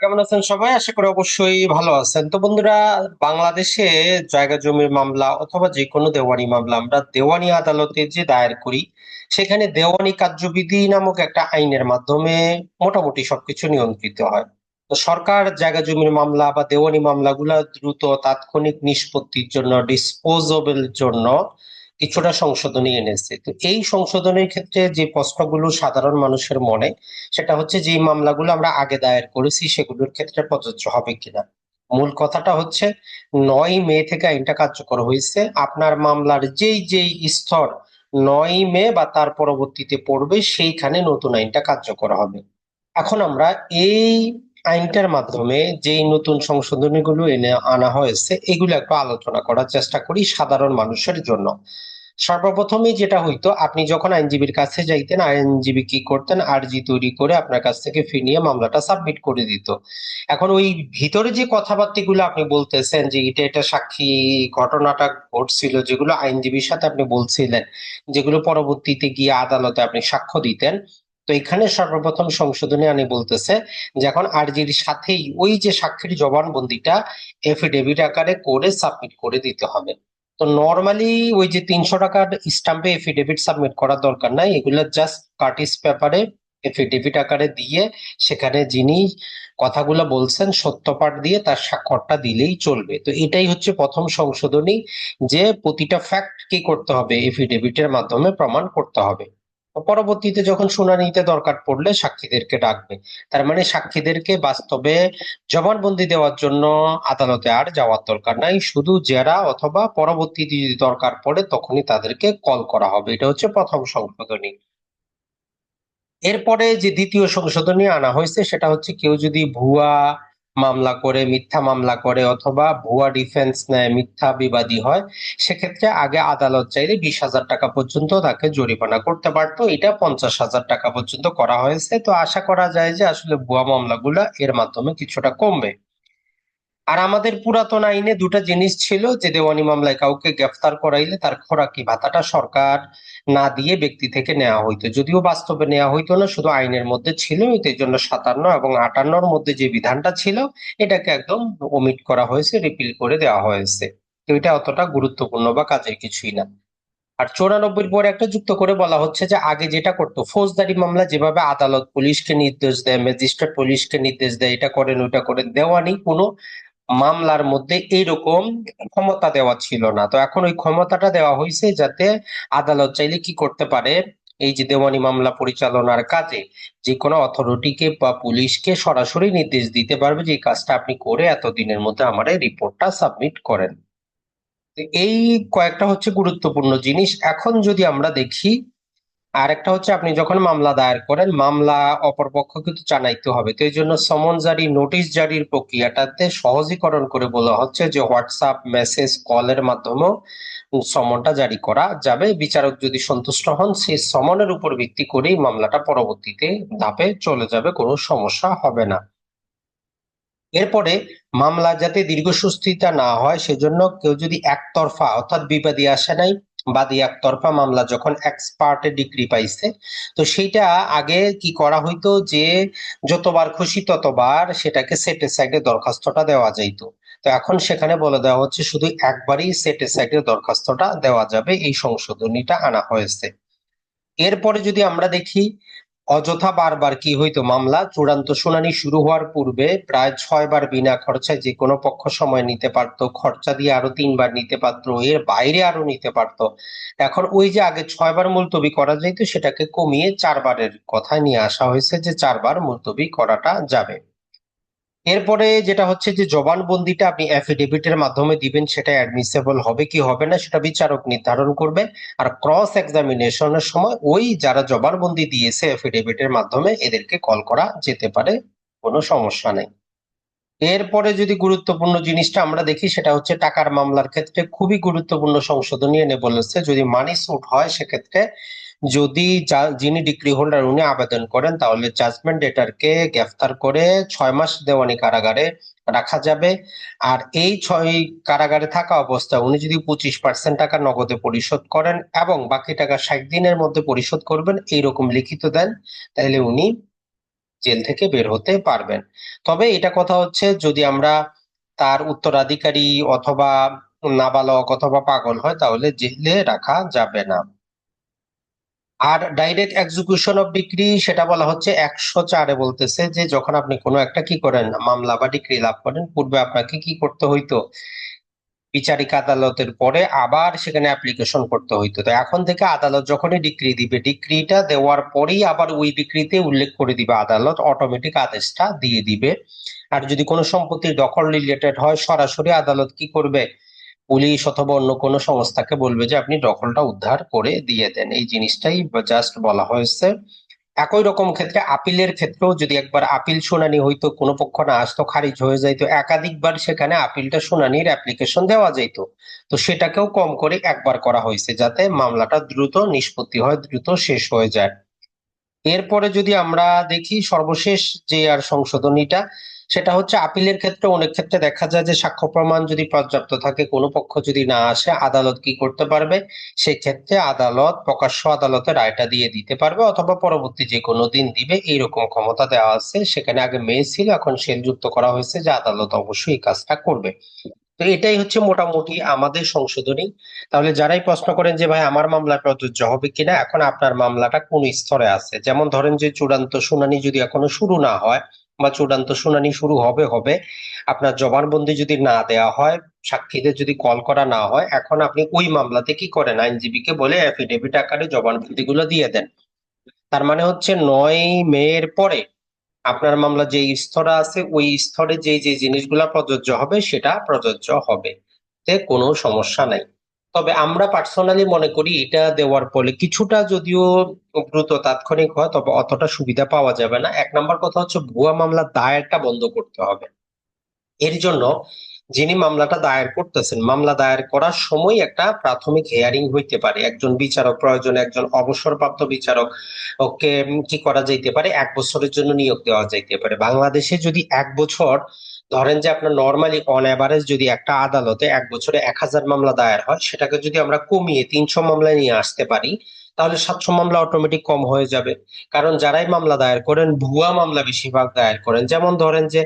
কেমন আছেন সবাই? আশা করি অবশ্যই ভালো আছেন। তো বন্ধুরা, বাংলাদেশে জায়গা জমির মামলা অথবা যে কোনো দেওয়ানি মামলা, আমরা দেওয়ানি আদালতে যে দায়ের করি, সেখানে দেওয়ানি কার্যবিধি নামক একটা আইনের মাধ্যমে মোটামুটি সবকিছু নিয়ন্ত্রিত হয়। তো সরকার জায়গা জমির মামলা বা দেওয়ানি মামলাগুলা দ্রুত তাৎক্ষণিক নিষ্পত্তির জন্য ডিসপোজেবল জন্য কিছুটা সংশোধনী এনেছে। তো এই সংশোধনের ক্ষেত্রে যে প্রশ্নগুলো সাধারণ মানুষের মনে, সেটা হচ্ছে যে মামলাগুলো আমরা আগে দায়ের করেছি, সেগুলোর ক্ষেত্রে প্রযোজ্য হবে কিনা। মূল কথাটা হচ্ছে নয় মে থেকে আইনটা কার্যকর হয়েছে। আপনার মামলার যেই যেই স্তর নয় মে বা তার পরবর্তীতে পড়বে, সেইখানে নতুন আইনটা কার্যকর হবে। এখন আমরা এই আইনটার মাধ্যমে যেই নতুন সংশোধনীগুলো এনে আনা হয়েছে এগুলো একটু আলোচনা করার চেষ্টা করি সাধারণ মানুষের জন্য। সর্বপ্রথমে যেটা হইতো আপনি যখন আইনজীবীর কাছে যাইতেন আইনজীবী কি করতেন? আরজি তৈরি করে আপনার কাছ থেকে ফি নিয়ে মামলাটা সাবমিট করে দিত। এখন ওই ভিতরে যে কথাবার্তাগুলো আপনি বলতেছেন যে এটা এটা সাক্ষী ঘটনাটা ঘটছিল যেগুলো আইনজীবীর সাথে আপনি বলছিলেন যেগুলো পরবর্তীতে গিয়ে আদালতে আপনি সাক্ষ্য দিতেন তো এখানে সর্বপ্রথম সংশোধনী আনি বলতেছে যে এখন আরজির সাথেই ওই যে সাক্ষীর জবানবন্দিটা এফিডেভিট আকারে করে সাবমিট করে দিতে হবে। তো নর্মালি ওই যে তিনশো টাকার স্টাম্পে এফিডেভিট সাবমিট করার দরকার নাই, এগুলো জাস্ট কার্টিস পেপারে এফিডেভিট আকারে দিয়ে সেখানে যিনি কথাগুলো বলছেন সত্যপাঠ দিয়ে তার স্বাক্ষরটা দিলেই চলবে। তো এটাই হচ্ছে প্রথম সংশোধনী যে প্রতিটা ফ্যাক্ট কি করতে হবে এফিডেভিটের মাধ্যমে প্রমাণ করতে হবে। পরবর্তীতে যখন শুনানিতে দরকার পড়লে সাক্ষীদেরকে ডাকবে। তার মানে সাক্ষীদেরকে বাস্তবে জবানবন্দি দেওয়ার জন্য আদালতে আর যাওয়ার দরকার নাই। শুধু জেরা অথবা পরবর্তীতে যদি দরকার পড়ে তখনই তাদেরকে কল করা হবে। এটা হচ্ছে প্রথম সংশোধনী। এরপরে যে দ্বিতীয় সংশোধনী আনা হয়েছে সেটা হচ্ছে কেউ যদি ভুয়া মামলা করে, মিথ্যা মামলা করে অথবা ভুয়া ডিফেন্স নেয়, মিথ্যা বিবাদী হয়, সেক্ষেত্রে আগে আদালত চাইলে বিশ হাজার টাকা পর্যন্ত তাকে জরিমানা করতে পারতো। এটা পঞ্চাশ হাজার টাকা পর্যন্ত করা হয়েছে। তো আশা করা যায় যে আসলে ভুয়া মামলাগুলো এর মাধ্যমে কিছুটা কমবে। আর আমাদের পুরাতন আইনে দুটা জিনিস ছিল যে দেওয়ানি মামলায় কাউকে গ্রেফতার করাইলে তার খোরাকি ভাতাটা সরকার না দিয়ে ব্যক্তি থেকে নেওয়া হইতো। যদিও বাস্তবে নেওয়া হইতো না, শুধু আইনের মধ্যে ছিল এই জন্য সাতান্ন এবং আটান্নর মধ্যে যে বিধানটা ছিল, এটাকে একদম ওমিট করা হয়েছে রিপিল করে দেওয়া হয়েছে। তো এটা অতটা গুরুত্বপূর্ণ বা কাজের কিছুই না। আর চৌরানব্বই পরে একটা যুক্ত করে বলা হচ্ছে যে, আগে যেটা করতো, ফৌজদারি মামলা যেভাবে আদালত পুলিশকে নির্দেশ দেয়, ম্যাজিস্ট্রেট পুলিশকে নির্দেশ দেয়, এটা করেন, ওইটা করেন দেওয়ানি কোনো মামলার মধ্যে এইরকম ক্ষমতা দেওয়া ছিল না। তো এখন ওই ক্ষমতাটা দেওয়া হয়েছে যাতে আদালত চাইলে কি করতে পারে? এই যে দেওয়ানি মামলা পরিচালনার কাজে যে কোনো অথরিটিকে বা পুলিশকে সরাসরি নির্দেশ দিতে পারবে যে কাজটা আপনি করে এতদিনের মধ্যে আমার এই রিপোর্টটা সাবমিট করেন। এই কয়েকটা হচ্ছে গুরুত্বপূর্ণ জিনিস। এখন যদি আমরা দেখি আর একটা হচ্ছে আপনি যখন মামলা দায়ের করেন, মামলা অপরপক্ষ কিন্তু জানাইতে হবে। তো এই জন্য সমন জারি, নোটিশ জারির প্রক্রিয়াটাতে সহজীকরণ করে বলা হচ্ছে যে হোয়াটসঅ্যাপ মেসেজ কলের মাধ্যমেও সমনটা জারি করা যাবে। বিচারক যদি সন্তুষ্ট হন সেই সমনের উপর ভিত্তি করেই মামলাটা পরবর্তীতে ধাপে চলে যাবে, কোনো সমস্যা হবে না। এরপরে মামলা যাতে দীর্ঘসূত্রিতা না হয়, সেজন্য কেউ যদি একতরফা অর্থাৎ বিবাদী আসে নাই বাদী একতরফা মামলা যখন এক্সপার্টে ডিগ্রি পাইছে, তো সেইটা আগে কি করা হইতো যে যতবার খুশি ততবার সেটাকে সেটের সাইডে দরখাস্তটা দেওয়া যাইতো। তো এখন সেখানে বলে দেওয়া হচ্ছে শুধু একবারই সেটের সাইডে দরখাস্তটা দেওয়া যাবে, এই সংশোধনীটা আনা হয়েছে। এরপরে যদি আমরা দেখি অযথা বারবার কি হইতো মামলা? চূড়ান্ত শুনানি শুরু হওয়ার পূর্বে প্রায় ছয়বার বিনা খরচায় যে কোনো পক্ষ সময় নিতে পারত, খরচা দিয়ে আরও তিনবার নিতে পারতো, এর বাইরে আরও নিতে পারত। এখন ওই যে আগে ছয়বার মুলতবি করা যাইতো সেটাকে কমিয়ে চারবারের কথায় নিয়ে আসা হয়েছে যে চারবার মুলতবি করাটা যাবে। এরপরে যেটা হচ্ছে যে জবানবন্দিটা আপনি অ্যাফিডেভিটের মাধ্যমে দিবেন, সেটা অ্যাডমিসেবল হবে কি হবে না, সেটা বিচারক নির্ধারণ করবে আর ক্রস এক্সামিনেশনের সময় ওই যারা জবানবন্দি দিয়েছে অ্যাফিডেভিটের মাধ্যমে, এদেরকে কল করা যেতে পারে, কোনো সমস্যা নেই। এরপরে যদি গুরুত্বপূর্ণ জিনিসটা আমরা দেখি, সেটা হচ্ছে টাকার মামলার ক্ষেত্রে খুবই গুরুত্বপূর্ণ সংশোধনী এনে বলেছে যদি মানি সুট হয়, সেক্ষেত্রে যদি যিনি ডিগ্রি হোল্ডার উনি আবেদন করেন, তাহলে জাজমেন্ট ডেটারকে গ্রেফতার করে ছয় মাস দেওয়ানি কারাগারে রাখা যাবে। আর এই ছয় কারাগারে থাকা অবস্থায় উনি যদি পঁচিশ পার্সেন্ট টাকা নগদে পরিশোধ করেন এবং বাকি টাকা ষাট দিনের মধ্যে পরিশোধ করবেন, এইরকম লিখিত দেন, তাহলে উনি জেল থেকে বের হতে পারবেন। তবে এটা কথা হচ্ছে, যদি আমরা তার উত্তরাধিকারী অথবা নাবালক অথবা পাগল হয়, তাহলে জেলে রাখা যাবে না। আর ডাইরেক্ট এক্সিকিউশন অফ ডিগ্রি সেটা বলা হচ্ছে একশো চারে বলতেছে যে যখন আপনি কোনো একটা কি করেন, মামলা বা ডিগ্রি লাভ করেন, পূর্বে আপনাকে কি করতে হইতো? বিচারিক আদালতের পরে আবার সেখানে অ্যাপ্লিকেশন করতে হইতো। তো এখন থেকে আদালত যখনই ডিগ্রি দিবে ডিগ্রিটা দেওয়ার পরেই আবার ওই ডিগ্রিতে উল্লেখ করে দিবে আদালত অটোমেটিক আদেশটা দিয়ে দিবে। আর যদি কোনো সম্পত্তির দখল রিলেটেড হয়, সরাসরি আদালত কি করবে? পুলিশ অথবা অন্য কোনো সংস্থাকে বলবে যে আপনি দখলটা উদ্ধার করে দিয়ে দেন। এই জিনিসটাই জাস্ট বলা হয়েছে। একই রকম ক্ষেত্রে আপিলের ক্ষেত্রেও যদি একবার আপিল শুনানি হইতো, কোনো পক্ষ না আসতো, খারিজ হয়ে যাইতো, একাধিকবার সেখানে আপিলটা শুনানির অ্যাপ্লিকেশন দেওয়া যাইতো। তো সেটাকেও কম করে একবার করা হয়েছে যাতে মামলাটা দ্রুত নিষ্পত্তি হয়, দ্রুত শেষ হয়ে যায়। এরপরে যদি আমরা দেখি, সর্বশেষ যে আর সংশোধনীটা সেটা হচ্ছে আপিলের ক্ষেত্রে অনেক ক্ষেত্রে দেখা যায় যে সাক্ষ্য প্রমাণ যদি পর্যাপ্ত থাকে, কোনো পক্ষ যদি না আসে, আদালত কি করতে পারবে? সেই ক্ষেত্রে আদালত প্রকাশ্য আদালতে রায়টা দিয়ে দিতে পারবে অথবা পরবর্তী যে কোনো দিন দিবে। এইরকম ক্ষমতা দেওয়া আছে। সেখানে আগে মেয়ে ছিল, এখন সেল যুক্ত করা হয়েছে যে আদালত অবশ্যই এই কাজটা করবে। তো এটাই হচ্ছে মোটামুটি আমাদের সংশোধনী। তাহলে যারাই প্রশ্ন করেন যে, ভাই, আমার মামলা প্রযোজ্য হবে কিনা? এখন আপনার মামলাটা কোন স্তরে আছে? যেমন ধরেন যে চূড়ান্ত শুনানি যদি এখনও শুরু না হয় বা চূড়ান্ত শুনানি শুরু হবে হবে। আপনার জবানবন্দি যদি না দেওয়া হয়, সাক্ষীদের যদি কল করা না হয়, এখন আপনি ওই মামলাতে কি করেন? আইনজীবীকে বলে অ্যাফিডেভিট আকারে জবানবন্দি গুলো দিয়ে দেন। তার মানে হচ্ছে নয় মেয়ের পরে আপনার মামলা যে স্তরে আছে, ওই স্তরে যে যে জিনিসগুলা প্রযোজ্য হবে, সেটা প্রযোজ্য হবে। তে কোনো সমস্যা নাই। তবে আমরা পার্সোনালি মনে করি এটা দেওয়ার ফলে কিছুটা যদিও দ্রুত তাৎক্ষণিক হয়, তবে অতটা সুবিধা পাওয়া যাবে না। এক নম্বর কথা হচ্ছে ভুয়া মামলা দায়েরটা বন্ধ করতে হবে। এর জন্য যিনি মামলাটা দায়ের করতেছেন, মামলা দায়ের করার সময় একটা প্রাথমিক হেয়ারিং হইতে পারে। একজন বিচারক প্রয়োজনে একজন অবসরপ্রাপ্ত বিচারক, ওকে কি করা যাইতে পারে? এক বছরের জন্য নিয়োগ দেওয়া যাইতে পারে। বাংলাদেশে যদি এক বছর, ধরেন যে আপনার নর্মালি অন অ্যাভারেজ যদি একটা আদালতে এক বছরে এক হাজার মামলা দায়ের হয়, সেটাকে যদি আমরা কমিয়ে তিনশো মামলায় নিয়ে আসতে পারি, তাহলে সাতশো মামলা অটোমেটিক কম হয়ে যাবে। কারণ যারাই মামলা দায়ের করেন, ভুয়া মামলা বেশিরভাগ দায়ের করেন। যেমন ধরেন যে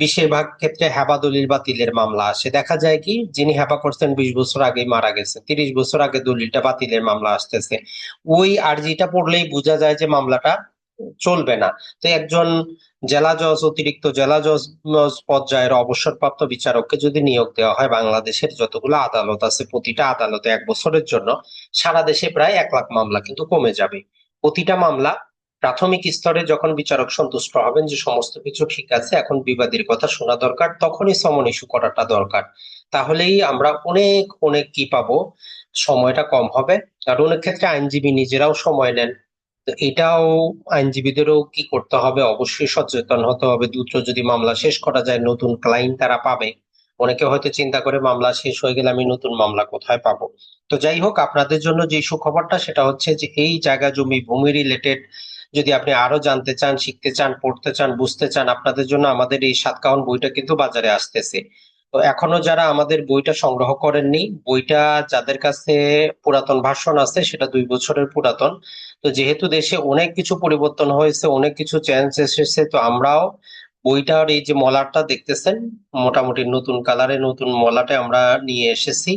বেশিরভাগ ক্ষেত্রে হেবা দলিল বাতিলের মামলা আসে। দেখা যায় কি, যিনি হেবা করছেন বিশ বছর আগে মারা গেছে, তিরিশ বছর আগে দলিলটা বাতিলের মামলা আসতেছে। ওই আর্জিটা পড়লেই বোঝা যায় যে মামলাটা চলবে না। তো একজন জেলা জজ, অতিরিক্ত জেলা জজ পর্যায়ের অবসরপ্রাপ্ত বিচারককে যদি নিয়োগ দেওয়া হয়, বাংলাদেশের যতগুলো আদালত আছে, প্রতিটা আদালতে এক বছরের জন্য সারা দেশে প্রায় এক লাখ মামলা কিন্তু কমে যাবে। প্রতিটা মামলা প্রাথমিক স্তরে যখন বিচারক সন্তুষ্ট হবেন যে সমস্ত কিছু ঠিক আছে, এখন বিবাদীর কথা শোনা দরকার, তখনই সমন ইস্যু করাটা দরকার। তাহলেই আমরা অনেক অনেক কি পাবো? সময়টা কম হবে। আর অনেক ক্ষেত্রে আইনজীবী নিজেরাও সময় নেন। তো এটাও আইনজীবীদেরও কি করতে হবে? অবশ্যই সচেতন হতে হবে। দ্রুত যদি মামলা শেষ করা যায়, নতুন ক্লায়েন্ট তারা পাবে। অনেকে হয়তো চিন্তা করে, মামলা শেষ হয়ে গেলে আমি নতুন মামলা কোথায় পাবো? তো যাই হোক, আপনাদের জন্য যে সুখবরটা, সেটা হচ্ছে যে এই জায়গা জমি ভূমি রিলেটেড যদি আপনি আরও জানতে চান, শিখতে চান, পড়তে চান, বুঝতে চান, আপনাদের জন্য আমাদের এই সাতকাউন বইটা কিন্তু বাজারে আসতেছে। তো এখনও যারা আমাদের বইটা সংগ্রহ করেননি, বইটা যাদের কাছে পুরাতন ভাষণ আছে, সেটা দুই বছরের পুরাতন। তো যেহেতু দেশে অনেক কিছু পরিবর্তন হয়েছে, অনেক কিছু চেঞ্জ এসেছে, তো আমরাও বইটার এই যে মলারটা দেখতেছেন, মোটামুটি নতুন কালারে নতুন মলাটে আমরা নিয়ে এসেছি।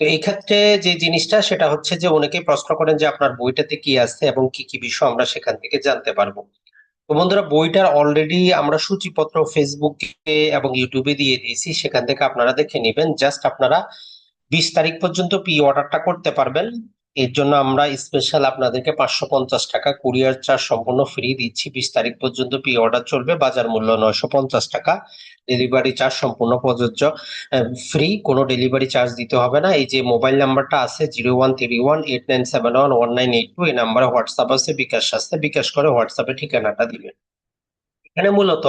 তো এই ক্ষেত্রে যে জিনিসটা, সেটা হচ্ছে যে অনেকে প্রশ্ন করেন যে আপনার বইটাতে কি আছে এবং কি কি বিষয় আমরা সেখান থেকে জানতে পারব। তো বন্ধুরা, বইটার অলরেডি আমরা সূচিপত্র ফেসবুকে এবং ইউটিউবে দিয়ে দিয়েছি। সেখান থেকে আপনারা দেখে নেবেন। জাস্ট আপনারা বিশ তারিখ পর্যন্ত প্রি অর্ডারটা করতে পারবেন। এর জন্য আমরা স্পেশাল আপনাদেরকে পাঁচশো পঞ্চাশ টাকা কুরিয়ার চার্জ সম্পূর্ণ ফ্রি দিচ্ছি। বিশ তারিখ পর্যন্ত প্রি অর্ডার চলবে, বাজার মূল্য নয়শো পঞ্চাশ টাকা। ডেলিভারি চার্জ সম্পূর্ণ প্রযোজ্য ফ্রি কোনো ডেলিভারি চার্জ দিতে হবে না। এই যে মোবাইল নাম্বারটা আছে zero one three one eight nine seven one one nine eight two এই নাম্বারে হোয়াটসঅ্যাপ আছে, বিকাশ আছে, বিকাশ করে হোয়াটসঅ্যাপে ঠিকানাটা দিবেন। এখানে মূলত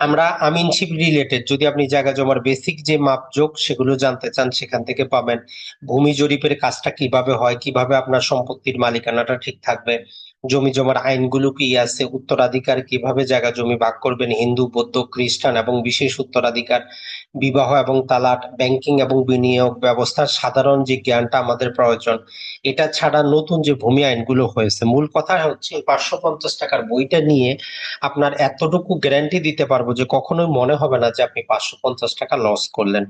আমরা আমিনশিপ রিলেটেড যদি আপনি জায়গা জমার বেসিক যে মাপজোক সেগুলো জানতে চান, সেখান থেকে পাবেন। ভূমি জরিপের কাজটা কীভাবে হয়, কীভাবে আপনার সম্পত্তির মালিকানাটা ঠিক থাকবে জমি জমার আইনগুলো কি আছে? উত্তরাধিকার কীভাবে জায়গা জমি ভাগ করবেন? হিন্দু, বৌদ্ধ, খ্রিস্টান এবং বিশেষ উত্তরাধিকার, বিবাহ এবং তালাট, ব্যাংকিং এবং বিনিয়োগ ব্যবস্থার সাধারণ যে জ্ঞানটা আমাদের প্রয়োজন, এটা ছাড়া নতুন যে ভূমি আইনগুলো হয়েছে, মূল কথা হচ্ছে পাঁচশো পঞ্চাশ টাকার বইটা নিয়ে আপনার এতটুকু গ্যারান্টি দিতে পারব যে কখনোই মনে হবে না যে আপনি পাঁচশো পঞ্চাশ টাকা লস করলেন।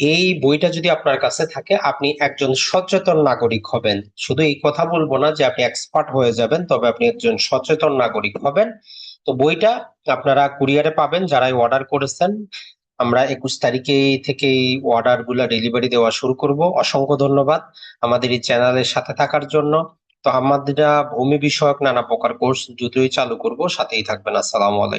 এই বইটা যদি আপনার কাছে থাকে, আপনি একজন সচেতন নাগরিক হবেন। শুধু এই কথা বলব না যে আপনি এক্সপার্ট হয়ে যাবেন, তবে আপনি একজন সচেতন নাগরিক হবেন। তো বইটা আপনারা কুরিয়ারে পাবেন যারাই অর্ডার করেছেন। আমরা একুশ তারিখে থেকে অর্ডারগুলা ডেলিভারি দেওয়া শুরু করব। অসংখ্য ধন্যবাদ আমাদের এই চ্যানেলের সাথে থাকার জন্য। তো আমাদের ভূমি বিষয়ক নানা প্রকার কোর্স দ্রুতই চালু করব। সাথেই থাকবেন। আসসালামু আলাইকুম।